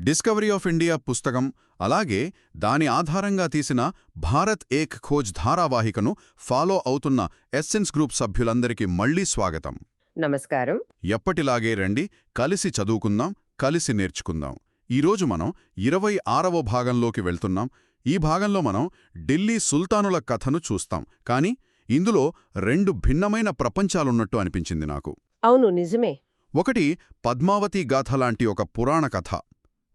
Discovery of India పుస్తకం అలాగే దాని ఆధారంగా తీసిన భారత్ ఏక్ ఖోజ్ ధారావాహికను ఫాలో అవుతున్న ఎస్సెన్స్ గ్రూప్ సభ్యులందరికీ మళ్ళీ స్వాగతం. నమస్కారం. ఎప్పటిలాగే రండి కలిసి చదువుకుందాం కలిసి నేర్చుకుందాం. ఈరోజు మనం ఇరవై ఆరవ భాగంలోకి వెళ్తున్నాం. ఈ భాగంలో మనం ఢిల్లీ సుల్తానుల కథను చూస్తాం. కానీ ఇందులో రెండు భిన్నమైన ప్రపంచాలున్నట్టు అనిపించింది నాకు. అవును నిజమే. ఒకటి పద్మావతి గాథ లాంటి ఒక పురాణ కథ.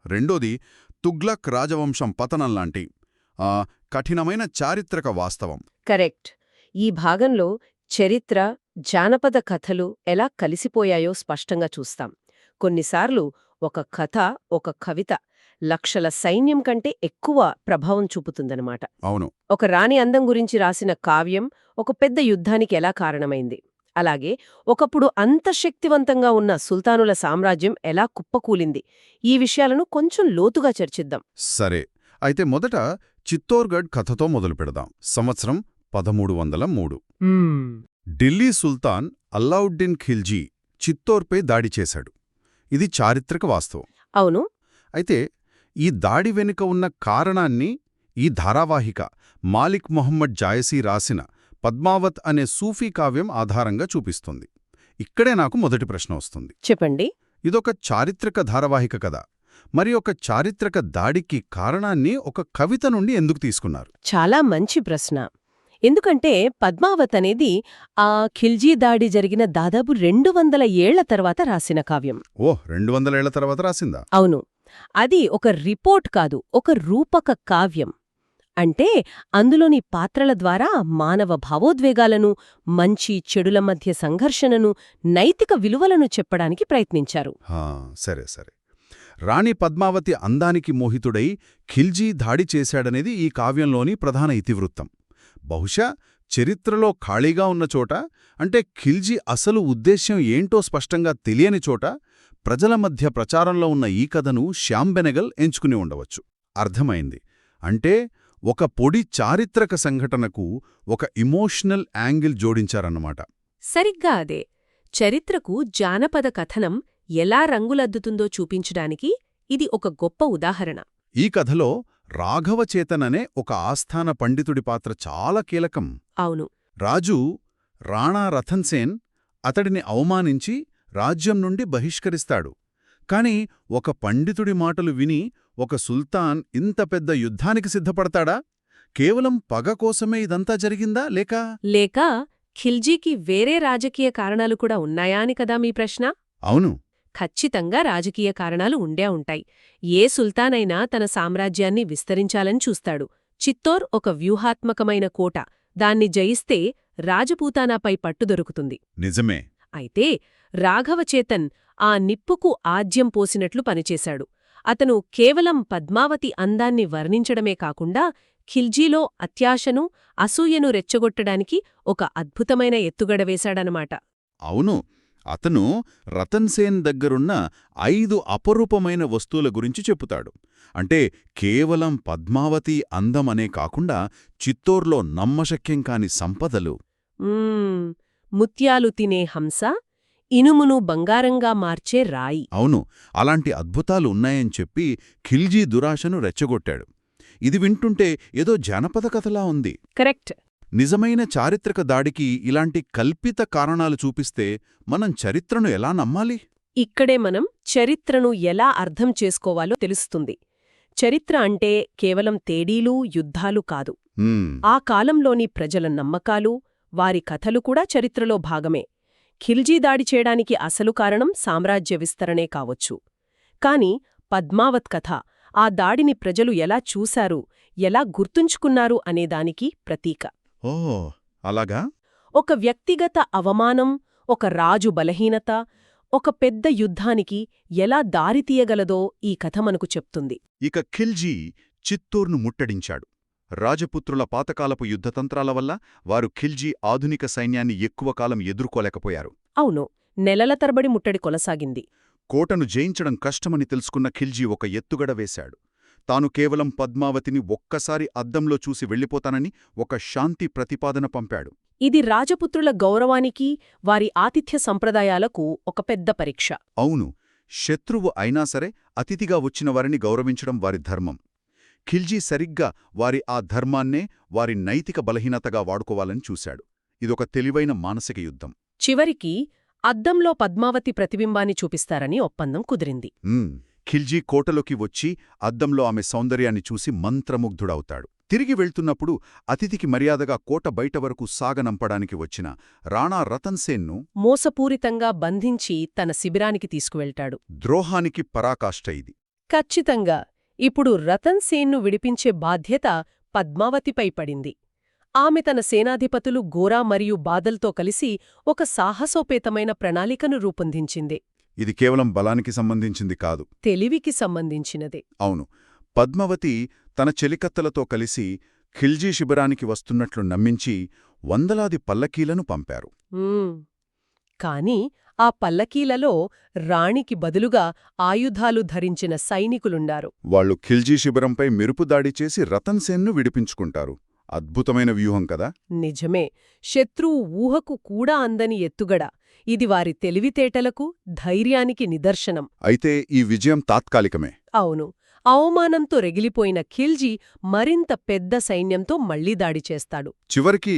రెండోది తుగ్లక్ రాజవంశం పతనం లాంటి ఆ, కఠినమైన చారిత్రక వాస్తవం. కరెక్ట్. ఈ భాగంలో చరిత్ర జానపద కథలు ఎలా కలిసిపోయాయో స్పష్టంగా చూస్తాం. కొన్నిసార్లు ఒక కథ ఒక కవిత లక్షల సైన్యం కంటే ఎక్కువ ప్రభావం చూపుతుందన్నమాట. అవును. ఒక రాణి అందం గురించి రాసిన కావ్యం ఒక పెద్ద యుద్ధానికి ఎలా కారణమైంది? అలాగే ఒకప్పుడు అంత శక్తివంతంగా ఉన్న సుల్తానుల సామ్రాజ్యం ఎలా కుప్పకూలింది? ఈ విషయాలను కొంచెం లోతుగా చర్చిద్దాం. సరే అయితే మొదట చిత్తోర్గఢ్ కథతో మొదలు పెడదాం. సంవత్సరం పదమూడు వందల మూడు. ఢిల్లీ సుల్తాన్ అల్లావుద్దీన్ ఖిల్జీ చిత్తోర్పై దాడి చేశాడు. ఇది చారిత్రక వాస్తవం. అవును. అయితే ఈ దాడి వెనుక ఉన్న కారణాన్ని ఈ ధారావాహిక మాలిక్ మొహమ్మద్ జాయసీ రాసిన పద్మావత్ అనే సూఫీ కావ్యం ఆధారంగా చూపిస్తుంది. ఇక్కడే నాకు మొదటి ప్రశ్న వస్తుంది. చెప్పండి. ఇదొక చారిత్రక ధారావాహిక కదా మరి ఒక చారిత్రక దాడికి కారణాన్ని ఒక కవిత నుండి ఎందుకు తీసుకున్నారు? చాలా మంచి ప్రశ్న. ఎందుకంటే పద్మావత్ అనేది ఆ ఖిల్జీ దాడి జరిగిన దాదాపు రెండు వందల ఏళ్ళ తర్వాత రాసిన కావ్యం. ఓ రెండు వందలేళ్ళ తర్వాత రాసిందా? అవును. అది ఒక రిపోర్ట్ కాదు ఒక రూపక కావ్యం. అంటే అందులోని పాత్రల ద్వారా మానవ భావోద్వేగాలను మంచి చెడుల మధ్య సంఘర్షణను నైతిక విలువలను చెప్పడానికి ప్రయత్నించారు. సరే సరే. రాణి పద్మావతి అందానికి మోహితుడై ఖిల్జీ దాడి చేశాడనేది ఈ కావ్యంలోని ప్రధాన ఇతివృత్తం. బహుశా చరిత్రలో ఖాళీగా ఉన్న చోట అంటే ఖిల్జీ అసలు ఉద్దేశ్యం ఏంటో స్పష్టంగా తెలియని చోట ప్రజల మధ్య ప్రచారంలో ఉన్న ఈ కథను శ్యాంబెనగల్ ఎంచుకుని ఉండవచ్చు. అర్థమైంది. అంటే ఒక పొడి చారిత్రక సంఘటనకు ఒక ఇమోషనల్ యాంగిల్ జోడించారన్నమాట. సరిగ్గా అదే. చరిత్రకు జానపద కథనం ఎలా రంగులద్దుతుందో చూపించడానికి ఇది ఒక గొప్ప ఉదాహరణ. ఈ కథలో రాఘవచేతన్ అనే ఒక ఆస్థాన పండితుడి పాత్ర చాలా కీలకం. అవును. రాజు రాణా రతన్సేన్ అతడిని అవమానించి రాజ్యం నుండి బహిష్కరిస్తాడు. కాని ఒక పండితుడి మాటలు విని ఒక సుల్తాన్ ఇంత పెద్ద యుద్ధానికి సిద్ధపడతాడా? కేవలం పగ కోసమే ఇదంతా జరిగిందా లేక? లేక ఖిల్జీకి వేరే రాజకీయ కారణాలు కూడా ఉన్నాయా అని కదా మీ ప్రశ్న? అవును. ఖచ్చితంగా రాజకీయ కారణాలు ఉండే ఉంటాయి. ఏ సుల్తానైనా తన సామ్రాజ్యాన్ని విస్తరించాలని చూస్తాడు. చిత్తోర్ ఒక వ్యూహాత్మకమైన కోట. దాన్ని జయిస్తే రాజపూతానాపై పట్టు దొరుకుతుంది. నిజమే. అయితే రాఘవచేతన్ ఆ నిప్పుకు ఆజ్యం పోసినట్లు పనిచేశాడు. అతను కేవలం పద్మావతి అందాన్ని వర్ణించడమే కాకుండా ఖిల్జీలో అత్యాశను అసూయను రెచ్చగొట్టడానికి ఒక అద్భుతమైన ఎత్తుగడ వేశాడనమాట అవును అతను రతన్సేన్ దగ్గరున్న ఐదు అపరూపమైన వస్తువుల గురించి చెప్పుతాడు అంటే కేవలం పద్మావతి అందమనే కాకుండా చిత్తోర్లో నమ్మశక్యం కాని సంపదలు. ముత్యాలు తినే హంస ఇనుమును బంగారంగా మార్చే రాయి. అవును అలాంటి అద్భుతాలు ఉన్నాయని చెప్పి ఖిల్జీ దురాశను రెచ్చగొట్టాడు. ఇది వింటుంటే ఏదో జానపద కథలా ఉంది. కరెక్ట్. నిజమైన చారిత్రక దాడికి ఇలాంటి కల్పిత కారణాలు చూపిస్తే మనం చరిత్రను ఎలా నమ్మాలి? ఇక్కడే మనం చరిత్రను ఎలా అర్థం చేసుకోవాలో తెలుస్తుంది. చరిత్ర అంటే కేవలం తేడీలు యుద్ధాలు కాదు. ఆ కాలంలోని ప్రజల నమ్మకాలు వారి కథలు కూడా చరిత్రలో భాగమే. ఖిల్జీ దాడి చేయడానికి అసలు కారణం సామ్రాజ్య విస్తరణే కావచ్చు. కాని పద్మావత్ కథ ఆ దాడిని ప్రజలు ఎలా చూశారు ఎలా గుర్తుంచుకున్నారు అనేదానికి ప్రతీక. ఓ అలాగా? ఒక వ్యక్తిగత అవమానం ఒక రాజు బలహీనత ఒక పెద్ద యుద్ధానికి ఎలా దారితీయగలదో ఈ కథ మనకు చెప్తుంది. ఇక ఖిల్జీ చిత్తూర్ను ముట్టడించాడు. రాజపుత్రుల పాతకాలపు యుద్ధతంత్రాల వల్ల వారు ఖిల్జీ ఆధునిక సైన్యాన్ని ఎక్కువ కాలం ఎదుర్కోలేకపోయారు. అవును నెలల తరబడి ముట్టడి కొనసాగింది. కోటను జయించడం కష్టమని తెలుసుకున్న ఖిల్జీ ఒక ఎత్తుగడ వేశాడు. తాను కేవలం పద్మావతిని ఒక్కసారి అద్దంలో చూసి వెళ్ళిపోతానని ఒక శాంతి ప్రతిపాదన పంపాడు. ఇది రాజపుత్రుల గౌరవానికి వారి ఆతిథ్య సంప్రదాయాలకు ఒక పెద్ద పరీక్ష. అవును శత్రువు అయినా సరే అతిథిగా వచ్చిన వారిని గౌరవించడం వారి ధర్మం. ఖిల్జీ సరిగ్గా వారి ఆ ధర్మాన్నే వారి నైతిక బలహీనతగా వాడుకోవాలని చూశాడు. ఇదొక తెలివైన మానసిక యుద్ధం. చివరికి అద్దంలో పద్మావతి ప్రతిబింబాన్ని చూపిస్తారని ఒప్పందం కుదిరింది. ఖిల్జీ కోటలోకి వచ్చి అద్దంలో ఆమె సౌందర్యాన్ని చూసి మంత్రముగ్ధుడవుతాడు. తిరిగి వెళ్తున్నప్పుడు అతిథికి మర్యాదగా కోట బయట వరకు సాగనంపడానికి వచ్చిన రాణా రతన్ సేన్ను మోసపూరితంగా బంధించి తన శిబిరానికి తీసుకువెళ్తాడు. ద్రోహానికి పరాకాష్ట ఇది. ఖచ్చితంగా ఇప్పుడు రతన్ సేన్ను విడిపించే బాధ్యత పద్మావతిపై పడింది. ఆమె తన సేనాధిపతులు గోరా మరియు బాదల్తో కలిసి ఒక సాహసోపేతమైన ప్రణాళికను రూపొందించింది. ఇది కేవలం బలానికి సంబంధించింది కాదు. తెలివికి సంబంధించినదే. అవును. పద్మవతి తన చెలికత్తలతో కలిసి ఖిల్జీ శిబిరానికి వస్తున్నట్లు నమ్మించి వందలాది పల్లకీలను పంపారు. కాని ఆ పల్లకీలలో రాణికి బదులుగా ఆయుధాలు ధరించిన సైనికులుండారు. వాళ్ళు ఖిల్జీ శిబిరంపై మెరుపు దాడి చేసి రతన్ సేన్ను విడిపించుకుంటారు. అద్భుతమైన వ్యూహం కదా? నిజమే. శత్రువు ఊహకు కూడా అందని ఎత్తుగడ. ఇది వారి తెలివితేటలకు ధైర్యానికి నిదర్శనం. అయితే ఈ విజయం తాత్కాలికమే. అవును. అవమానంతో రెగిలిపోయిన ఖిల్జీ మరింత పెద్ద సైన్యంతో మళ్ళీ దాడి చేస్తాడు. చివరికి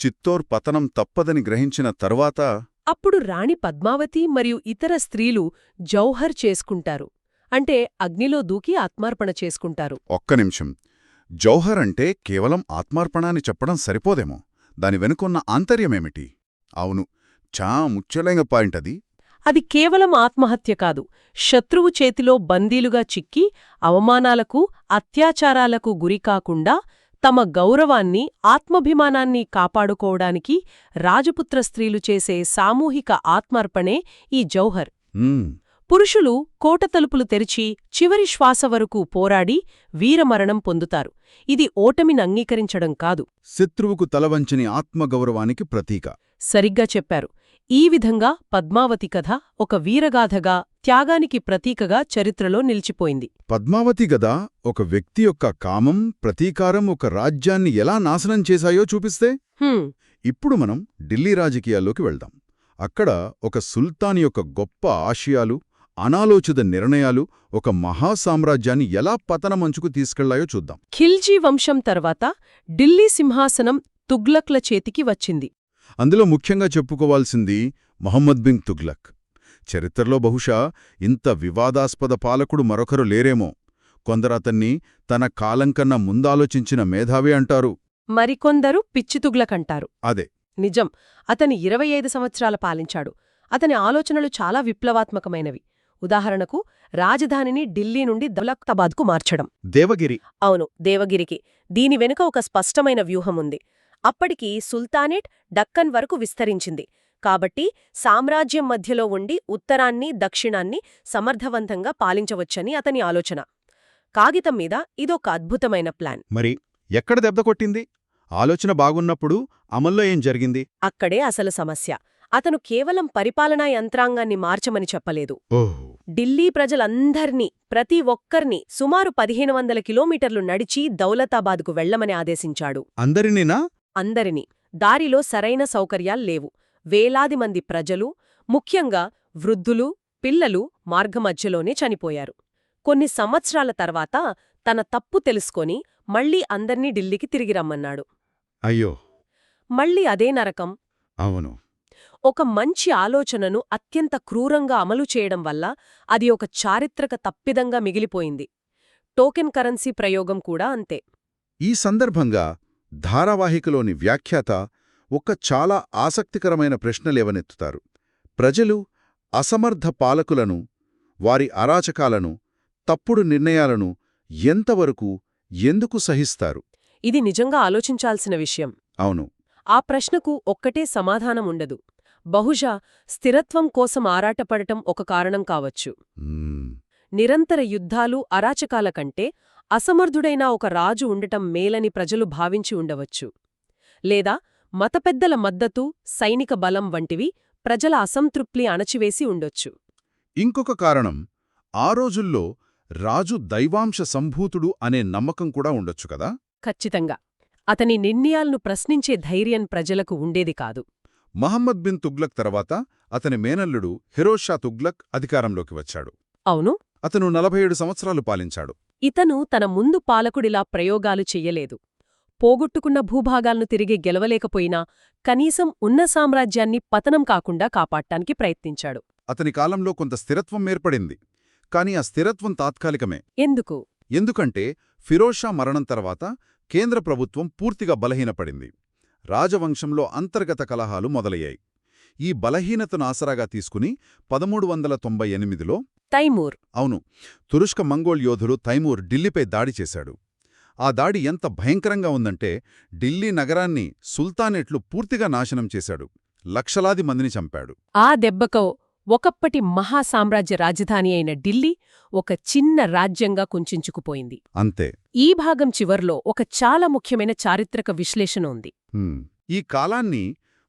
చిత్తోర్ పతనం తప్పదని గ్రహించిన తర్వాత అప్పుడు రాణి పద్మావతి మరియు ఇతర స్త్రీలు జౌహర్ చేసుకుంటారు. అంటే అగ్నిలో దూకి ఆత్మార్పణ చేసుకుంటారు. ఒక్క నిమిషం. జౌహర్ అంటే కేవలం ఆత్మార్పణాన్ని చెప్పడం సరిపోదేమో. దాని వెనుకున్న ఆంతర్యమేమిటి? అవును. చా ముచ్చలైన పాయింట్ అది. అది కేవలం ఆత్మహత్య కాదు. శత్రువు చేతిలో బందీలుగా చిక్కి అవమానాలకు అత్యాచారాలకు గురికాకుండా తమ గౌరవాన్ని ఆత్మభిమానాన్ని కాపాడుకోవడానికి రాజపుత్ర స్త్రీలు చేసే సామూహిక ఆత్మార్పణే ఈ జౌహర్. పురుషులు కోట తలుపులు తెరిచి చివరి శ్వాస వరకు పోరాడి వీరమరణం పొందుతారు. ఇది ఓటమిని అంగీకరించడం కాదు. శత్రువుకు తలవంచని ఆత్మగౌరవానికి ప్రతీక. సరిగ్గా చెప్పారు. ఈ విధంగా పద్మావతి కథ ఒక వీరగాథగా త్యాగానికి ప్రతీకగా చరిత్రలో నిలిచిపోయింది. పద్మావతి గద ఒక వ్యక్తి యొక్క కామం ప్రతీకారం ఒక రాజ్యాన్ని ఎలా నాశనం చేశాయో చూపిస్తే? ఇప్పుడు మనం ఢిల్లీ రాజకీయాల్లోకి వెళ్దాం. అక్కడ ఒక సుల్తాన్ యొక్క గొప్ప ఆశయాలు అనాలోచిత నిర్ణయాలు ఒక మహాసామ్రాజ్యాన్ని ఎలా పతనమంచుకు తీసుకెళ్ళాయో చూద్దాం. ఖిల్జీ వంశం తర్వాత ఢిల్లీ సింహాసనం తుగ్లక్ల చేతికి వచ్చింది. అందులో ముఖ్యంగా చెప్పుకోవాల్సింది మహమ్మద్ బిన్ తుగ్లక్. చరిత్రలో బహుశా ఇంత వివాదాస్పద పాలకుడు మరొకరు లేరేమో. కొందరతన్ని తన కాలం కన్నా ముందాలోచించిన మేధావి అంటారు. మరికొందరు పిచ్చి తుగ్లకంటారు అదే. నిజం. అతని ఇరవై ఐదు సంవత్సరాల పాలించాడు. అతని ఆలోచనలు చాలా విప్లవాత్మకమైనవి. ఉదాహరణకు రాజధానిని ఢిల్లీ నుండి దౌలతాబాద్కు మార్చడం. దేవగిరి. అవును దేవగిరికి. దీని వెనుక ఒక స్పష్టమైన వ్యూహం ఉంది అప్పటికి సుల్తానేట్ డక్కన్ వరకు విస్తరించింది. కాబట్టి సామ్రాజ్యం మధ్యలో ఉండి ఉత్తరాన్ని దక్షిణాన్ని సమర్థవంతంగా పాలించవచ్చని అతని ఆలోచన. కాగితం మీద ఇదొక అద్భుతమైన ప్లాన్. మరి ఎక్కడ దెబ్బ కొట్టింది? ఆలోచన బాగున్నప్పుడు అమల్లో ఏం జరిగింది? అక్కడే అసలు సమస్య. అతను కేవలం పరిపాలనా యంత్రాంగాన్ని మార్చమని చెప్పలేదు. ఢిల్లీ ప్రజలందర్నీ ప్రతి ఒక్కర్నీ సుమారు పదిహేను వందల కిలోమీటర్లు నడిచి దౌలతాబాద్కు వెళ్ళమని ఆదేశించాడు. అందరినీనా? అందరినీ. దారిలో సరైన సౌకర్యాల్లేవు వేలాది మంది ప్రజలు ముఖ్యంగా వృద్ధులు పిల్లలు మార్గమధ్యలోనే చనిపోయారు. కొన్ని సంవత్సరాల తర్వాత తన తప్పు తెలుసుకొని మళ్ళీ అందర్నీ ఢిల్లీకి తిరిగి రమ్మన్నాడు. అయ్యో! మళ్ళీ అదే నరకం? అవును. ఒక మంచి ఆలోచనను అత్యంత క్రూరంగా అమలు చేయడం వల్ల అది ఒక చారిత్రక తప్పిదంగా మిగిలిపోయింది. టోకెన్ కరెన్సీ ప్రయోగం కూడా అంతే. ఈ సందర్భంగా ధారావాహికలోని వ్యాఖ్యాత ఒక చాలా ఆసక్తికరమైన ప్రశ్న లేవనెత్తుతారు ప్రజలు అసమర్థ పాలకులను వారి అరాచకాలను తప్పుడు నిర్ణయాలను ఎంతవరకు ఎందుకు సహిస్తారు? ఇది నిజంగా ఆలోచించాల్సిన విషయం. అవును. ఆ ప్రశ్నకు ఒక్కటే సమాధానం ఉండదు బహుశా స్థిరత్వం కోసం ఆరాటపడటం ఒక కారణం కావచ్చు. నిరంతర యుద్ధాలు అరాచకాల కంటే అసమర్థుడైన ఒక రాజు ఉండటం మేలని ప్రజలు భావించి ఉండవచ్చు. లేదా మతపెద్దల మద్దతు సైనిక బలం వంటివి ప్రజల అసంతృప్తి అణచివేసి ఉండొచ్చు. ఇంకొక కారణం ఆ రోజుల్లో రాజు దైవాంశ సంభూతుడు అనే నమ్మకం కూడా ఉండొచ్చు కదా? ఖచ్చితంగా. అతని నిర్ణయాలను ప్రశ్నించే ధైర్యం ప్రజలకు ఉండేది కాదు. మహమ్మద్ బిన్ తుగ్లక్ తర్వాత అతని మేనల్లుడు ఫిరోజ్ షా తుగ్లక్ అధికారంలోకి వచ్చాడు. అవును. అతను నలభై ఏడు సంవత్సరాలు పాలించాడు. ఇతను తన ముందు పాలకుడిలా ప్రయోగాలు చెయ్యలేదు. పోగొట్టుకున్న భూభాగాలను తిరిగి గెలవలేకపోయినా కనీసం ఉన్న సామ్రాజ్యాన్ని పతనం కాకుండా కాపాడటానికి ప్రయత్నించాడు. అతని కాలంలో కొంత స్థిరత్వం ఏర్పడింది కాని ఆ స్థిరత్వం తాత్కాలికమే. ఎందుకు? ఎందుకంటే ఫిరోజ్ షా మరణం తర్వాత కేంద్ర ప్రభుత్వం పూర్తిగా బలహీనపడింది. రాజవంశంలో అంతర్గత కలహాలు మొదలయ్యాయి. ఈ బలహీనతను ఆసరాగా తీసుకుని పదమూడు వందల తొంభై ఎనిమిదిలో తైమూర్. అవును. తురుష్క మంగోల్ యోధుడు తైమూర్ ఢిల్లీపై దాడి చేశాడు. ఆ దాడి ఎంత భయంకరంగా ఉందంటే ఢిల్లీ నగరాన్ని సుల్తానేట్లు పూర్తిగా నాశనం చేశాడు. లక్షలాది మందిని చంపాడు. ఆ దెబ్బకో ఒకప్పటి మహాసామ్రాజ్య రాజధాని అయిన ఢిల్లీ ఒక చిన్న రాజ్యంగా కుంచుకుపోయింది. అంతే. ఈ భాగం చివర్లో ఒక చాలా ముఖ్యమైన చారిత్రక విశ్లేషణ ఉంది. ఈ కాలాన్ని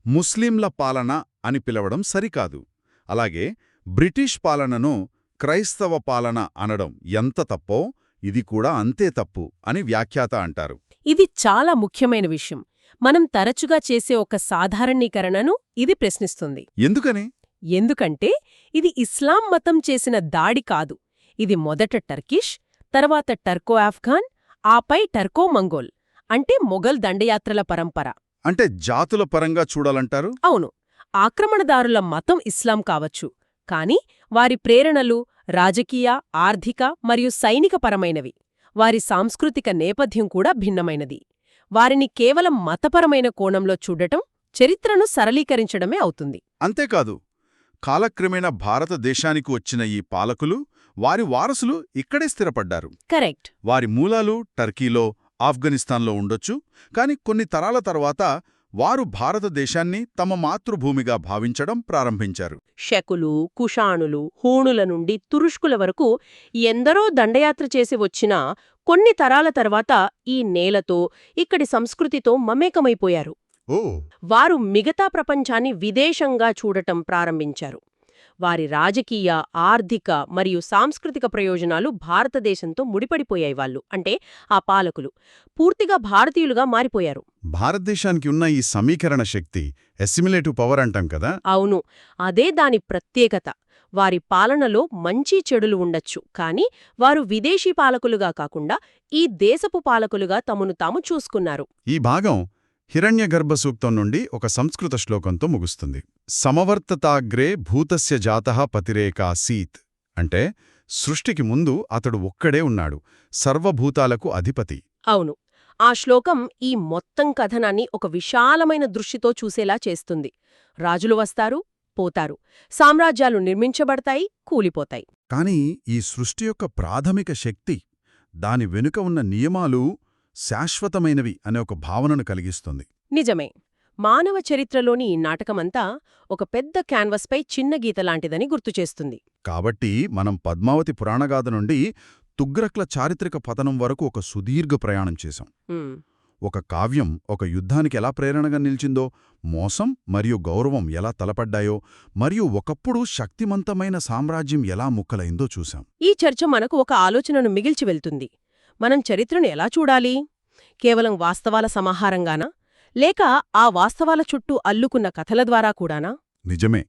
ముస్లింల పాలన అని పిలవడం సరికాదు. అలాగే బ్రిటిష్ పాలనను క్రైస్తవ పాలన అనడం ఎంత తప్పో ఇది కూడా అంతే తప్పు అని వ్యాఖ్యాత అంటారు. ఇది చాలా ముఖ్యమైన విషయం. మనం తరచుగా చేసే ఒక సాధారణీకరణను ఇది ప్రశ్నిస్తుంది. ఎందుకని? ఎందుకంటే ఇది ఇస్లాం మతం చేసిన దాడి కాదు. ఇది మొదట టర్కిష్ తర్వాత టర్కో ఆఫ్ఘాన్ ఆపై టర్కో మంగోల్ అంటే మొఘల్ దండయాత్రల పరంపర. అంటే జాతుల పరంగా చూడాలంటారు? అవును. ఆక్రమణదారుల మతం ఇస్లాం కావచ్చు. కాని వారి ప్రేరణలు రాజకీయ ఆర్థిక మరియు సైనికపరమైనవి. వారి సాంస్కృతిక నేపథ్యం కూడా భిన్నమైనది. వారిని కేవలం మతపరమైన కోణంలో చూడటం చరిత్రను సరళీకరించడమే అవుతుంది. అంతేకాదు కాలక్రమేణా భారతదేశానికి వచ్చిన ఈ పాలకులు వారి వారసులు ఇక్కడే స్థిరపడ్డారు. కరెక్ట్. వారి మూలాలు టర్కీలో ఆఫ్ఘనిస్తాన్లో ఉండొచ్చు కాని కొన్ని తరాల తర్వాత వారు భారతదేశాన్ని తమ మాతృభూమిగా భావించడం ప్రారంభించారు. శకులు కుషాణులు హూణుల నుండి తురుష్కుల వరకు ఎందరో దండయాత్ర చేసి వచ్చినా కొన్ని తరాల తర్వాత ఈ నేలతో ఇక్కడి సంస్కృతితో మమేకమైపోయారు. వారు మిగతా ప్రపంచాన్ని విదేశంగా చూడటం ప్రారంభించారు. వారి రాజకీయ ఆర్థిక మరియు సాంస్కృతిక ప్రయోజనాలు భారతదేశంతో ముడిపడిపోయాయి వాళ్ళు. అంటే ఆ పాలకులు. పూర్తిగా భారతీయులుగా మారిపోయారు. భారతదేశానికి ఉన్న ఈ సమీకరణ శక్తి ఎస్సిమిలేటివ్ పవర్ అంటాం కదా? అవును. అదే దాని ప్రత్యేకత. వారి పాలనలో మంచి చెడులు ఉండొచ్చు. కాని వారు విదేశీ పాలకులుగా కాకుండా ఈ దేశపు పాలకులుగా తమను తాము చూసుకున్నారు. ఈ భాగం హిరణ్యగర్భ సూక్తం నుండి ఒక సంస్కృత శ్లోకంతో ముగుస్తుంది. సమవర్తతాగ్రే భూతస్య జాతః పతిరేకాసీత్ అంటే సృష్టికి ముందు అతడు ఒక్కడే ఉన్నాడు. సర్వభూతాలకు అధిపతి. అవును. ఆ శ్లోకం ఈ మొత్తం కథనాన్ని ఒక విశాలమైన దృష్టితో చూసేలా చేస్తుంది. రాజులు వస్తారు పోతారు. సామ్రాజ్యాలు నిర్మించబడతాయి కూలిపోతాయి. కాని ఈ సృష్టి యొక్క ప్రాథమిక శక్తి దాని వెనుక ఉన్న నియమాలు శాశ్వతమైనవి అనే ఒక భావనను కలిగిస్తుంది. నిజమే. మానవ చరిత్రలోని ఈ నాటకమంతా ఒక పెద్ద క్యాన్వస్పై చిన్న గీతలాంటిదని గుర్తుచేస్తుంది కాబట్టి మనం పద్మావతి పురాణగాథ నుండి తుగ్రక్ల చారిత్రక పతనం వరకు ఒక సుదీర్ఘ ప్రయాణం చేశాం. ఒక కావ్యం ఒక యుద్ధానికి ఎలా ప్రేరణగా నిలిచిందో మోసం మరియు గౌరవం ఎలా తలపడ్డాయో మరియు ఒకప్పుడు శక్తిమంతమైన సామ్రాజ్యం ఎలా ముక్కలైందో చూశాం. ఈ చర్చ మనకు ఒక ఆలోచనను మిగిల్చి వెళ్తుంది. మనం చరిత్రను ఎలా చూడాలి? కేవలం వాస్తవాల సమాహారంగానా? లేక ఆ వాస్తవాల చుట్టూ అల్లుకున్న కథల ద్వారా కూడానా? నిజమే.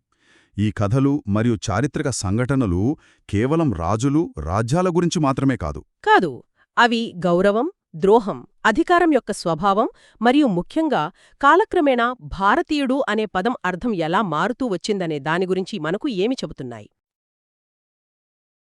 ఈ కథలు మరియు చారిత్రక సంఘటనలు కేవలం రాజులు రాజ్యాల గురించి మాత్రమే కాదు. కాదు అవి గౌరవం ద్రోహం అధికారం యొక్క స్వభావం మరియు ముఖ్యంగా కాలక్రమేణా భారతీయుడు అనే పదం అర్థం ఎలా మారుతూ వచ్చిందనే దాని గురించి మనకు ఏమి చెబుతున్నాయి?